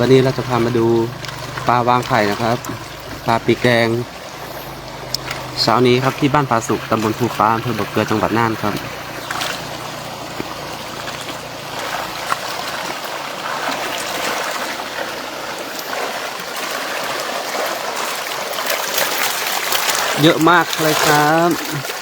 วันนี้เราจะพามาดูปลาวางไข่นะครับ ปลาปีกแดงเช้านี้ครับที่บ้านผาสุกตำบลภูฟ้าอำเภอบักเกลือจังหวัดน่านครับเยอะมากเลยครับ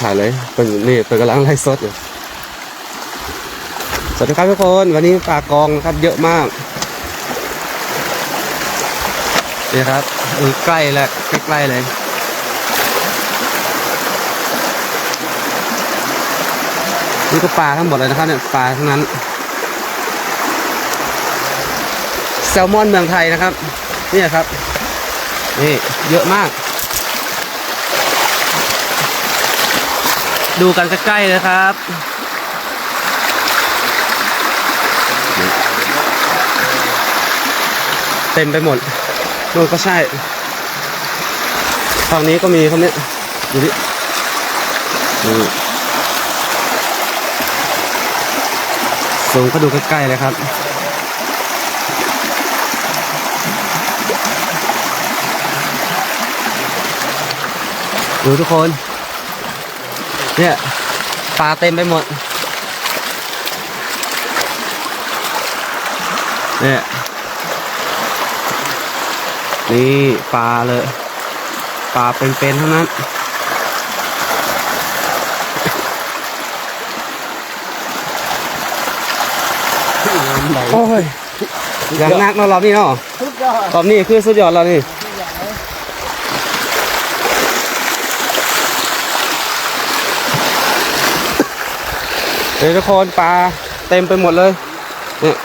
ถ่ายเลยเป็นนี่เป็นกำลังไลฟ์สดอยู่สวัสดีครับทุกคนวันนี้ปลากองนะครับเยอะมากนี่ครับเออใกล้แล้วใกล้ๆเลยนี่ก็ปลาทั้งหมดเลยนะครับเนี่ยปลาทั้งนั้น แซลมอนเมืองไทยนะครับ นี่ครับ นี่เยอะมาก ดูกันใกล้ๆเลยครับ เต็มไปหมดนู่นก็ใช่ฝั่งนี้ก็มีครับเนี่ยดูดินี่สูงก็ดูใกล้ๆเลยครับดูทุกคน เนี่ยปลาเต็มไปหมด เนี่ยนี่ปลาเลยปลาเป็นๆทั้งนั้นโอ้ยอย่างนักเนาะรอบนี้เนาะทุกยอดรอบนี้คือสุดยอดแล้วนี่ เดี๋ยวทุกคนปลาเต็มไปหมดเลยเนี่ย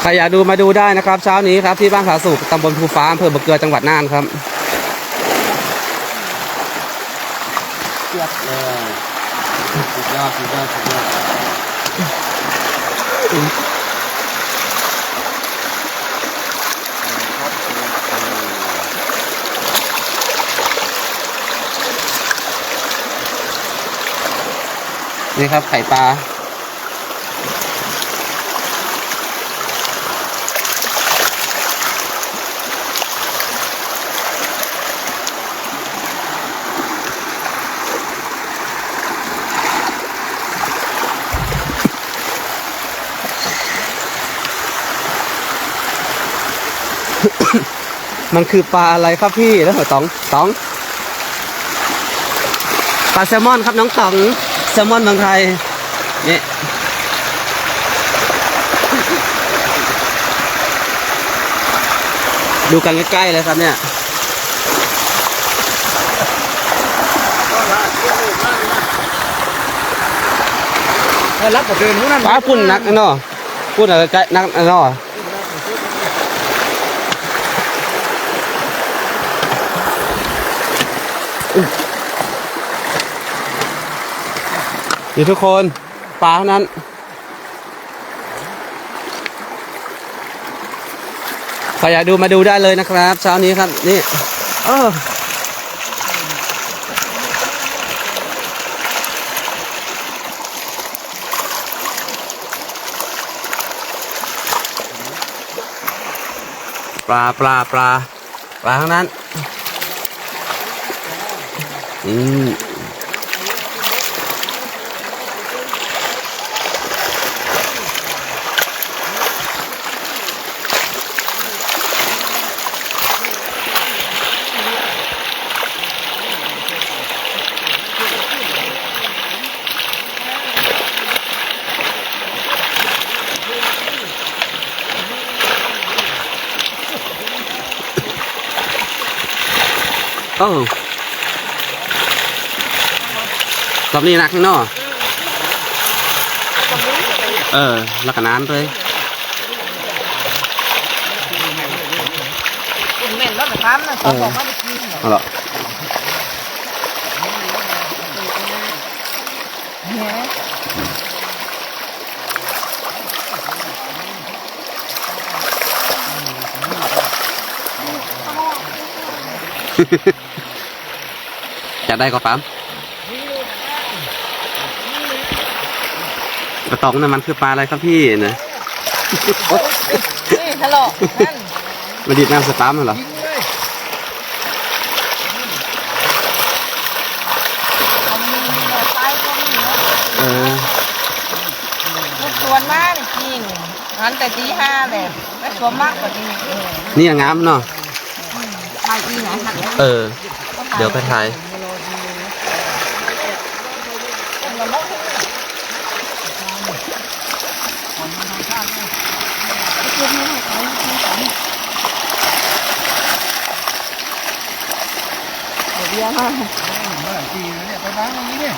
ใครอยากดูมาดูได้นะครับ เช้านี้ครับที่บ้านผาสุกตำบลภูฟ้าอำเภอบักเกลือจังหวัดน่านครับเทียบเลยสุดยอดสุดยอดสุดยอด นี่ครับไข่ปลามันคือปลาอะไรครับพี่แล้วหรอต๋องตอง ปลาแซลมอนครับน้องตอง ซลมอนเมืองไทยนี่ดูกันใกล้ๆเลยครับเนี่ยถ้ารับกับเดินนู้นนั่นปลาปุ่นนักเนาะปุ่นอะไรใกล้นักเนาะ นี่ทุกคนปลาเท่านั้น ใครอยากดูมาดูได้เลยนะครับ เช้านี้ครับ นี่เออปลาปลาปลาปลาทั้งนั้น อืม โอ้รอบนี้หนักเนาะเออแล้วก็น้ำด้วยทำนะเขาบอกว่าจะกินเอาเหรอเนี่ย อยากได้ก็ปั๊มกระตองนั่นมันคือปลาอะไรครับพี่นะนี่ทะเลาะนั่นมาดีดน้ำสปั๊มเหรอเอามีมอไซค์ก็มีเนาะเออลูกสวนมากจริงหันแต่ตีห้าเลยไม่สวนมากกว่านี้เออนี่งามเนาะ ไปอีไหนหันเออ เดี๋ยวไปถ่าย เดี๋ยวมาเมื่อไหร่ปีแล้วเนี่ยไปบ้านตรงนี้เนี่ย